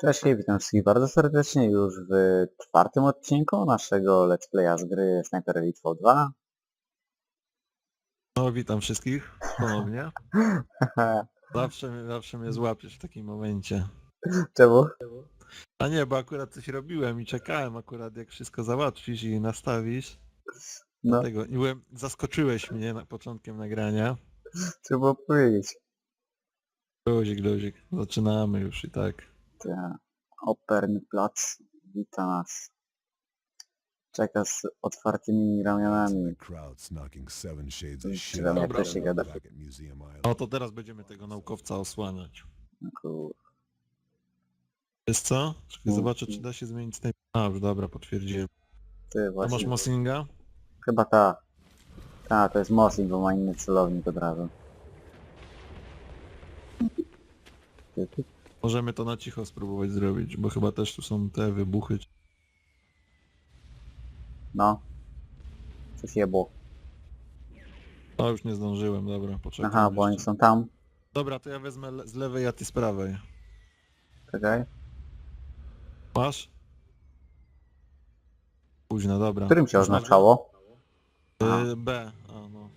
Cześć, witam wszystkich bardzo serdecznie już w czwartym odcinku naszego Let's Playa z gry Sniper Elite 2. No witam wszystkich ponownie. Zawsze, mnie- zawsze mnie złapiesz w takim momencie. Czemu? A nie, bo akurat coś robiłem i czekałem akurat jak wszystko załatwisz i nastawisz. No, Dlatego i byłem, zaskoczyłeś mnie na początkiem nagrania. trzeba powiedzieć. Luzik, luzik. Zaczynamy już i tak. Plac wita nas. Czeka z otwartymi ramionami. Czy jak to się gada? No to teraz będziemy tego naukowca osłaniać. No kur... Wiesz co? Czekaj, zobaczę czy da się zmienić ten... A już dobra, potwierdziłem. Ty A masz właśnie... Mosinga? Chyba ta. Ta, to jest Mosin, bo ma inny celownik od razu. Ty, ty. Możemy to na cicho spróbować zrobić, bo chyba też tu są te wybuchy. No. Coś jebło. A już nie zdążyłem, dobra, poczekaj. Aha, bo oni są tam. Dobra, to ja wezmę le- z lewej, a ty z prawej. Czekaj. Masz? Późno, dobra. Którym się oznaczało? Y, B, a no.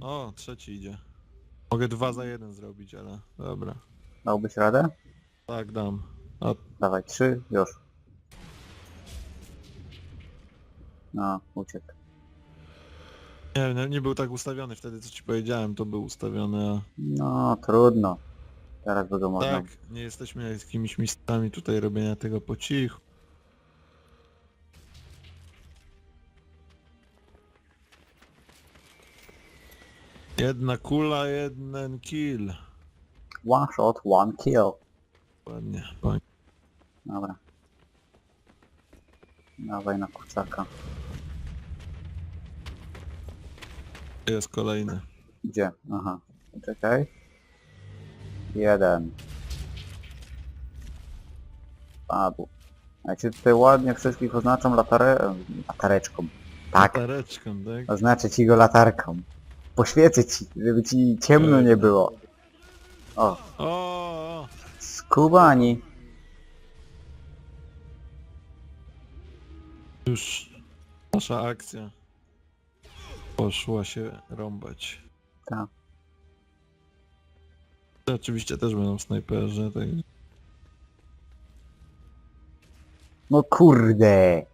O, trzeci idzie. Mogę dwa za jeden zrobić, ale dobra. Dałbyś radę? Tak, dam. A Dawaj, trzy, już. No, uciekł. nie, nie, nie był tak ustawiony wtedy, co ci powiedziałem, to był ustawiony, a... No, trudno. Teraz by go można... Tak, nie jesteśmy jakimiś mistrzami tutaj robienia tego po cichu. Jedna kula, jeden kill. One shot, one kill. Ładnie, fajnie. Dobra. Dawaj na kurczaka. Jest kolejny. Gdzie? Aha. Czekaj. Jeden. Padł. A ja ci tutaj ładnie wszystkich oznaczam latare... latareczką. Tak, Latareczką, tak? oznaczę ci go latarką. Poświecę ci, żeby ci ciemno nie było. O, O, o, skubani. już nasza akcja poszła się rąbać. Tak. Oczywiście też będą snajperzy, tak. No kurde.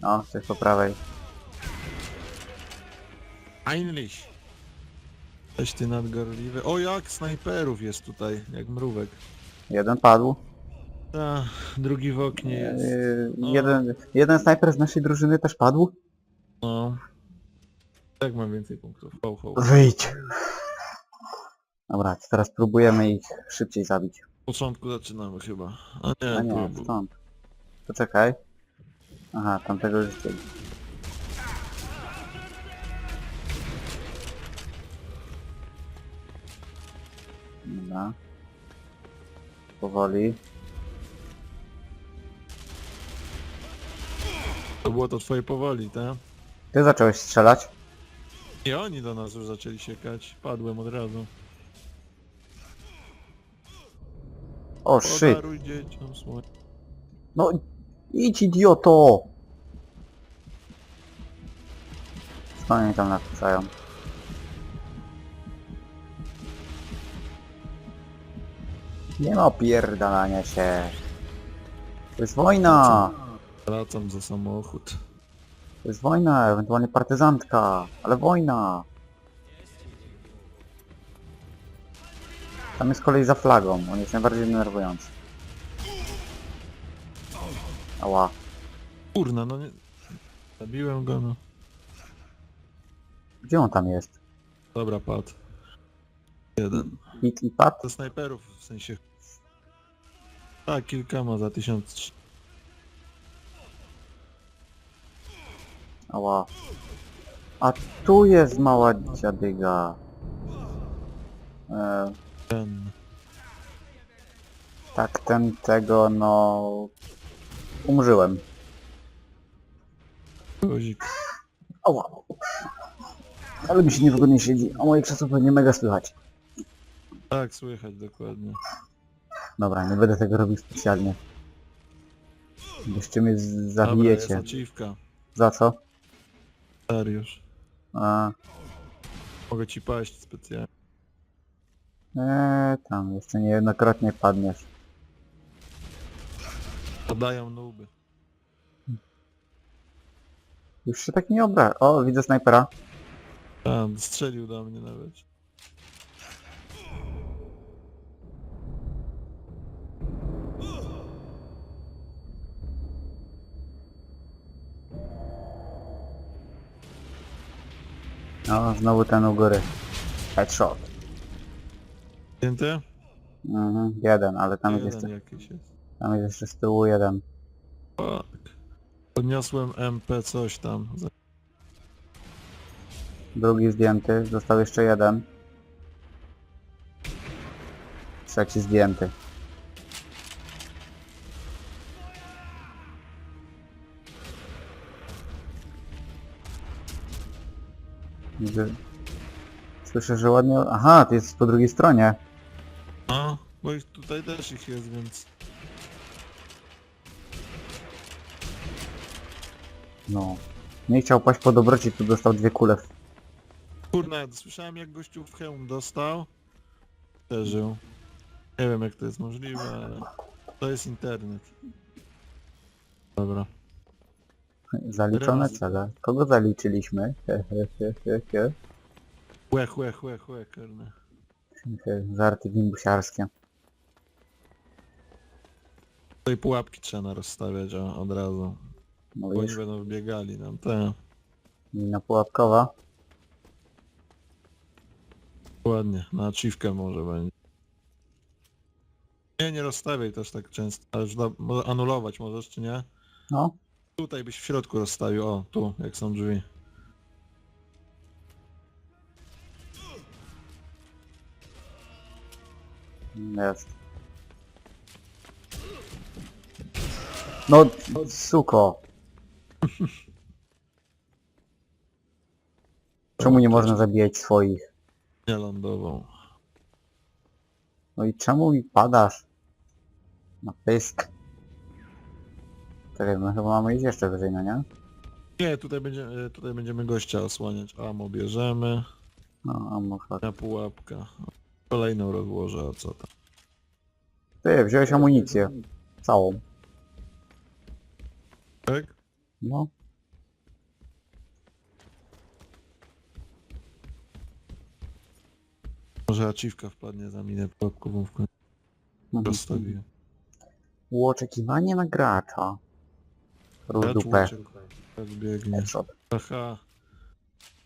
No, coś po prawej. Heinrich! Weź ty nadgorliwy. O jak snajperów jest tutaj, jak mrówek. Jeden padł. Ta, drugi w oknie jest. Yy, jeden, jeden snajper z naszej drużyny też padł. No. Tak mam więcej punktów. Ho, ho. Wyjdź. Dobra, to teraz próbujemy ich szybciej zabić. W początku zaczynamy chyba. A nie, A nie, stąd. Poczekaj. Aha, tamtego już zdjęli. Dobra. Powoli. To było to twoje powoli, tak? Ty zacząłeś strzelać? I oni do nas już zaczęli siekać. Padłem od razu. O, shit. Podaruj dzieciom słońce. No, idź idioto! Oni tam napisają? Nie ma pierdalania się. To jest wojna! Wracam za samochód. To jest wojna, ewentualnie partyzantka, ale wojna! Tam jest kolej za flagą, on jest najbardziej denerwujący. Ała. Kurna, no nie... Zabiłem go, no. Gdzie on tam jest? Dobra, padł. Jeden. Hit i pad? Do snajperów, w sensie... Tak, kilka ma za tysiąc... Ała. A tu jest mała dziadyga. E, Ten... tak, ten tego, no... Umrzyłem. Kozik. Ała. Ale mi się niewygodnie siedzi, a moje krzesło pewnie mega słychać. Tak, słychać dokładnie. Dobra, nie będę tego robił specjalnie. Jeszcze mnie z- Dobra, jest zabijecie. Za co? Dariusz. A, Mogę ci paść specjalnie. eee, tam, jeszcze niejednokrotnie padniesz. Podają nuby. Już się tak nie obra... O, widzę snajpera. Tam, strzelił do mnie nawet. O, znowu ten u góry. Headshot. Zdjęty? Mhm, jeden, ale tam jest Jeden jeszcze, jakiś jest. tam jest jeszcze z tyłu jeden. Fuck. Podniosłem MP coś tam. Drugi zdjęty, został jeszcze jeden. Trzeci zdjęty. Widzę- Słyszę, że ładnie... Aha, to jest po drugiej stronie. No, bo ich tutaj też ich jest, więc... No. Nie chciał paść po dobroci, tu dostał dwie kule. Kurna, słyszałem jak gościu w hełm dostał. Przeżył. Nie wiem jak to jest możliwe, ale... To jest internet. Dobra. Zaliczone Razy. cele. Kogo zaliczyliśmy? He, he, he, he, he. Chłe, chłe, chłe, chłe, kurde. He, Żarty gimbusiarskie. Tutaj pułapki trzeba rozstawiać o, od razu. Bo oni będą wbiegali nam. Te. mina pułapkowa. Ładnie. Na achievkę może będzie. Nie, nie rozstawiaj też tak często. Ale już może anulować możesz, czy nie? No. Tutaj byś w środku rozstawił. O, tu, jak są drzwi. Jest. No, suko. Czemu nie można zabijać swoich? Nie lądował. No i czemu mi padasz? Na pysk. Czekaj, my chyba mamy iść jeszcze wyżej, no nie? Nie, tutaj, będzie, e, tutaj będziemy gościa osłaniać. Amo bierzemy. No, a może... Na pułapka. Kolejną rozłożę, a co tam? Ty, wziąłeś amunicję. Całą. Tak? No. Może achievka wpadnie za minę pułapkową w końcu. Mhm. Rozstawiłem. Było oczekiwanie na gracza. Rób Ja dupę. tłuczek, Tak biegnie. Headshot. Aha.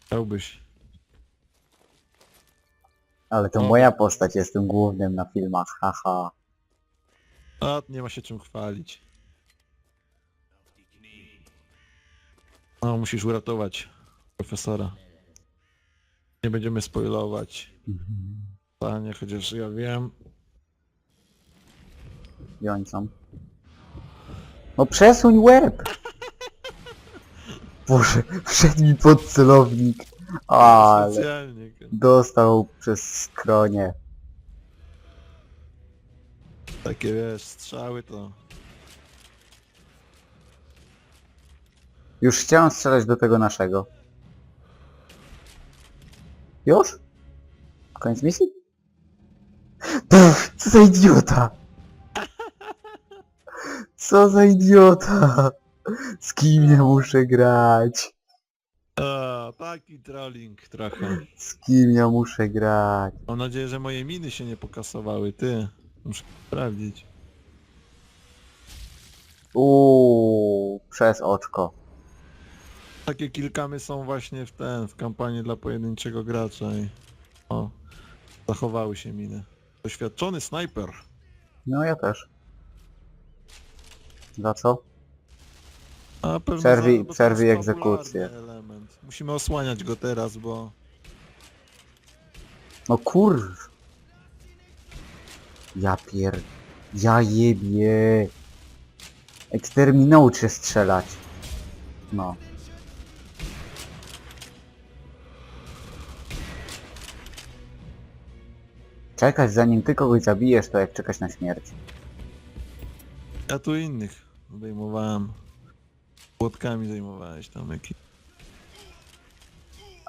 Chciałbyś. Ale to O. moja postać, jestem głównym na filmach, haha. A, nie ma się czym chwalić. No, musisz uratować profesora. Nie będziemy spoilować. Panie, chociaż ja wiem. Są? No przesuń łeb! Boże, wszedł mi pod celownik. Ale Specjalnie. dostał przez skronie. Takie wiesz, strzały to... Już chciałem strzelać do tego naszego. Już? Koniec misji? Pff, co za idiota! Co za idiota! Z kim ja muszę grać? A, taki trolling trochę. Z kim ja muszę grać? Mam nadzieję, że moje miny się nie pokasowały, ty. Muszę sprawdzić. Uuu, przez oczko. Takie kilkamy są właśnie w ten, w kampanii dla pojedynczego gracza i... O, zachowały się miny. Doświadczony snajper. No ja też. Za co? A pewno Przerwij- za- bo to przerwij jest egzekucję. popularny Element. Musimy osłaniać go teraz, bo... No kurw. Ja pier... Ja jebie. Eksterminał cię strzelać. No. Czekać zanim ty kogoś zabijesz, to jak czekać na śmierć. Ja tu innych zdejmowałem. Płotkami zajmowałeś tam jakieś.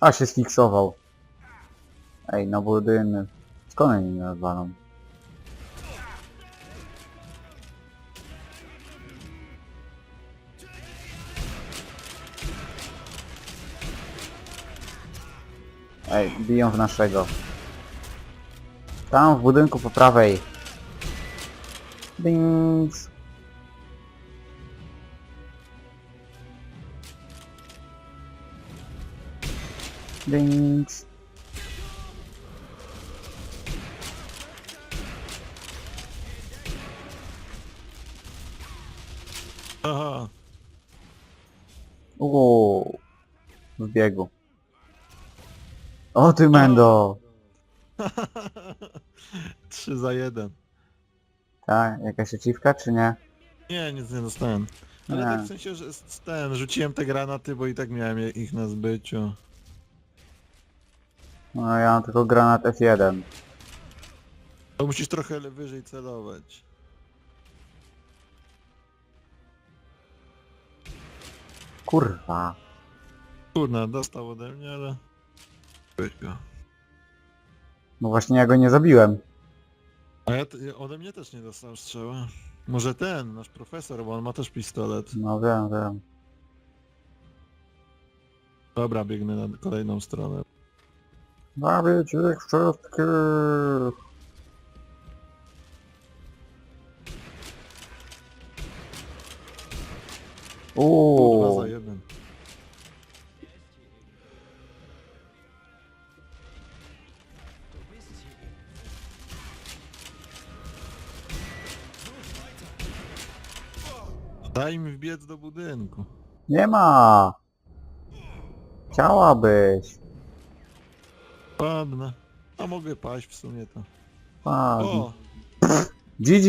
A się sfiksował. Ej, no budynek. Skąd oni mnie odwalą? Ej, biją w naszego. Tam w budynku po prawej. Dings. Dings. Aha, Uuu. W biegu. O ty Mendo! 3 za 1. Tak, jakaś achievka czy nie? Nie, nic nie dostałem. Ale Nie. tak w sensie, że z- z ten, rzuciłem te granaty, bo i tak miałem je- ich na zbyciu. No ja mam tylko granat F1. To musisz trochę le- wyżej celować. Kurwa. Kurna, dostał ode mnie, ale... Weź go. No właśnie ja go nie zabiłem. A ja t- ode mnie też nie dostał strzała. Może ten, nasz profesor, bo on ma też pistolet. No wiem, wiem. Dobra, biegnę na kolejną stronę. Zabić ich wszystkich! Kurwa Uuu. za jeden. Daj mi wbiec do budynku. Nie ma! Chciałabyś. Padnę. A mogę paść w sumie to. O! GG!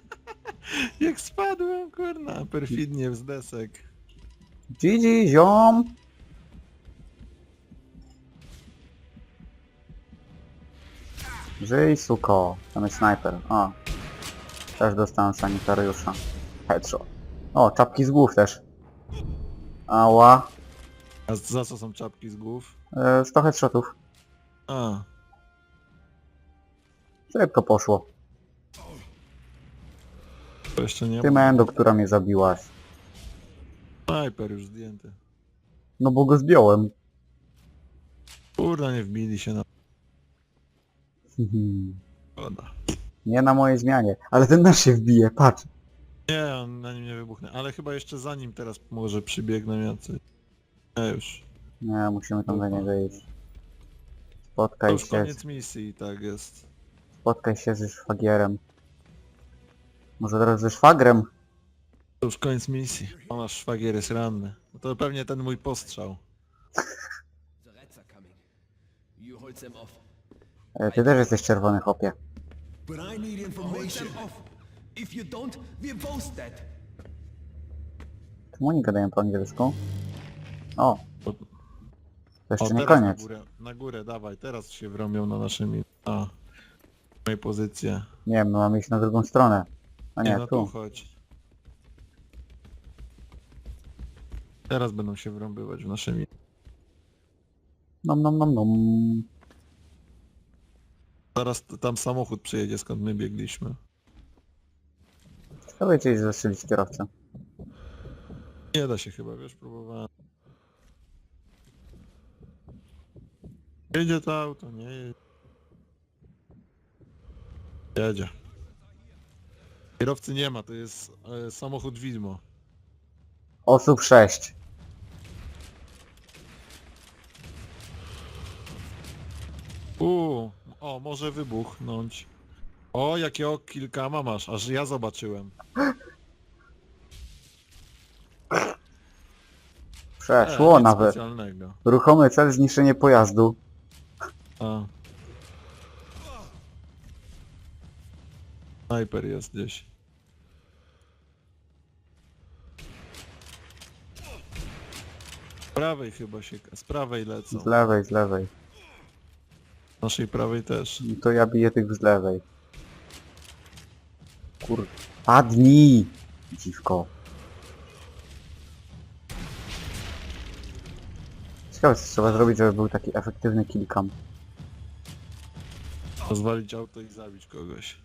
Jak spadłem, kurna, perfidnie z desek. GG, ziom! Żyj, suko. Tam jest snajper. O. Też dostałem sanitariusza. Headshot. O, czapki z głów też. Ała. A za co są czapki z głów? E, 100 headshotów. A, Szybko poszło. to jeszcze nie Ty ma. Mendo, która mnie zabiłaś. Sniper już zdjęty. No bo go zdjąłem. Kurna, nie wbili się na... Szkoda. Nie na mojej zmianie. Ale ten nasz się wbije, patrz. Nie, on na nim nie wybuchnie. Ale chyba jeszcze za nim teraz może przybiegną jacy. Nie już. Nie, musimy tam do niego iść. To Spotkaj już się, koniec misji tak jest. spotkaj się ze szwagierem. Może teraz ze szwagrem? To już koniec misji. O, nasz szwagier jest ranny. No to pewnie ten mój postrzał. The rats are coming. You hold them off. E, Ty też jesteś czerwony, chłopie. But I need Hold information. them off. If you don't, we're both dead. Czemu oni gadają po angielsku? O, to jeszcze nie teraz koniec. Na górę, na górę, dawaj, teraz się wrąbią na nasze mi... A, moje pozycje. Nie, my mamy iść na drugą stronę. A nie, no tu chodź. Teraz będą się wrąbywać w nasze mi... Nom nom nom nom. Zaraz t- tam samochód przyjedzie skąd my biegliśmy. Ciekawe czy zastrzelić kierowcę. Nie da się chyba, wiesz, próbowałem. Jedzie to auto, nie jedzie. Jedzie. Kierowcy nie ma, to jest e, samochód widmo. Osób 6. Uuu, o, może wybuchnąć. O, jakiego kilkama masz, aż ja zobaczyłem. Przeszło nic nawet. specjalnego. Ruchomy cel zniszczenie pojazdu. A. Sniper jest gdzieś. Z prawej chyba się... Z prawej lecą. Z lewej, z lewej. Naszej prawej też. To ja biję tych z lewej. Kur... Padnij! Dziwko. Ciekawe co trzeba zrobić, żeby był taki efektywny killcam. Rozwalić auto i zabić kogoś.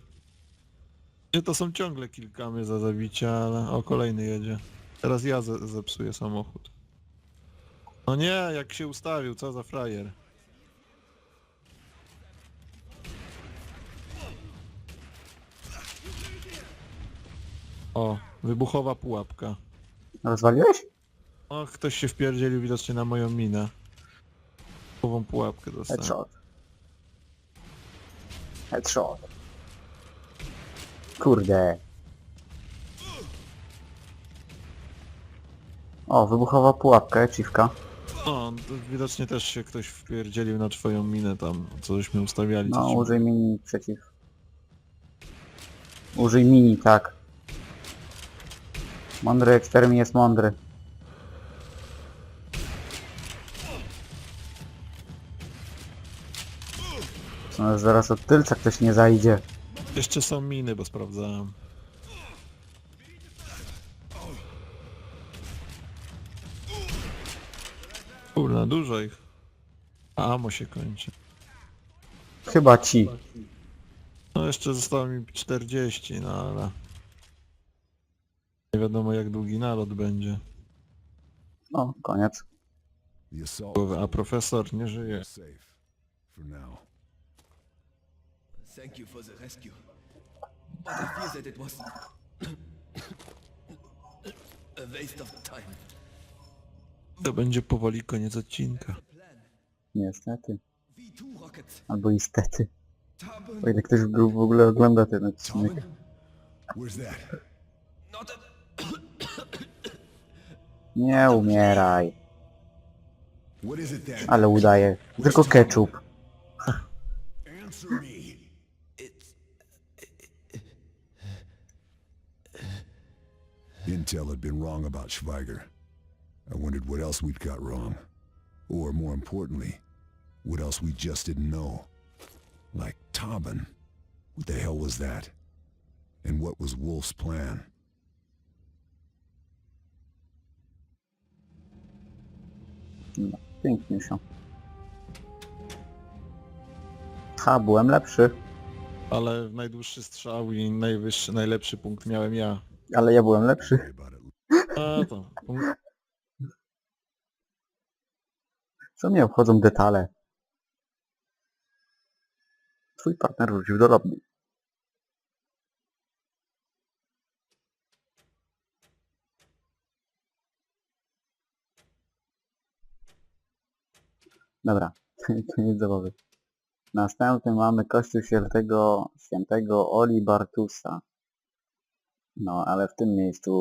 Nie, to są ciągle kilkamy za zabicie, ale o kolejny jedzie. Teraz ja ze zepsuję samochód. No nie, jak się ustawił, co za frajer. O, wybuchowa pułapka. Rozwaliłeś? O, ktoś się wpierdzielił widocznie na moją minę. Wybuchową pułapkę dostałem. Headshot. Headshot. Kurde. O, wybuchowa pułapka, ciwka. No, to widocznie też się ktoś wpierdzielił na twoją minę tam, cośmy ustawiali. No, coś- użyj mini przeciw. Użyj mini, tak. Mądry ekstermin jest mądry. Co, zaraz od tylca ktoś nie zajdzie. Jeszcze są miny, bo sprawdzałem. Kurna, dużo ich. A amo się kończy. Chyba ci. No jeszcze zostało mi 40, no ale... Nie wiadomo jak długi nalot będzie. O, koniec. The assault A profesor nie żyje. is safe. For now. Thank you for the rescue. But I fear that it was a waste of time. To będzie powoli koniec odcinka. Niestety. V2 rockets. Albo istety. Tarbin. O ile ktoś w w ogóle ogląda ten odcinek. Tobin? Where's that? Not a... Nie umieraj. What is it then? Ale udaje. Tylko ketchup. Answer me. Intel had been wrong about Schweiger. I wondered what else we'd got wrong. Or more importantly, what else we just didn't know. Like Tobin. What the hell was that? And what was Wolf's plan? No, pięknie się. Ha, byłem lepszy. Ale najdłuższy strzał i najwyższy, najlepszy punkt miałem ja. Ale ja byłem lepszy. A to... Co mnie obchodzą detale? Twój partner wrócił do lobby. Dobra, koniec zabawy. Następny mamy kościół świętego, świętego Oli Bartusa. No, ale w tym miejscu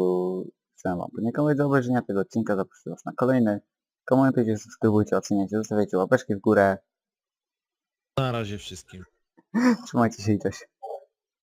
chcę wam podziękować za obejrzenie tego odcinka, zapraszam was na kolejny. Komentujcie, subskrybujcie, oceniajcie, zostawiajcie łapeczki w górę. Na razie wszystkim. Trzymajcie się i cześć.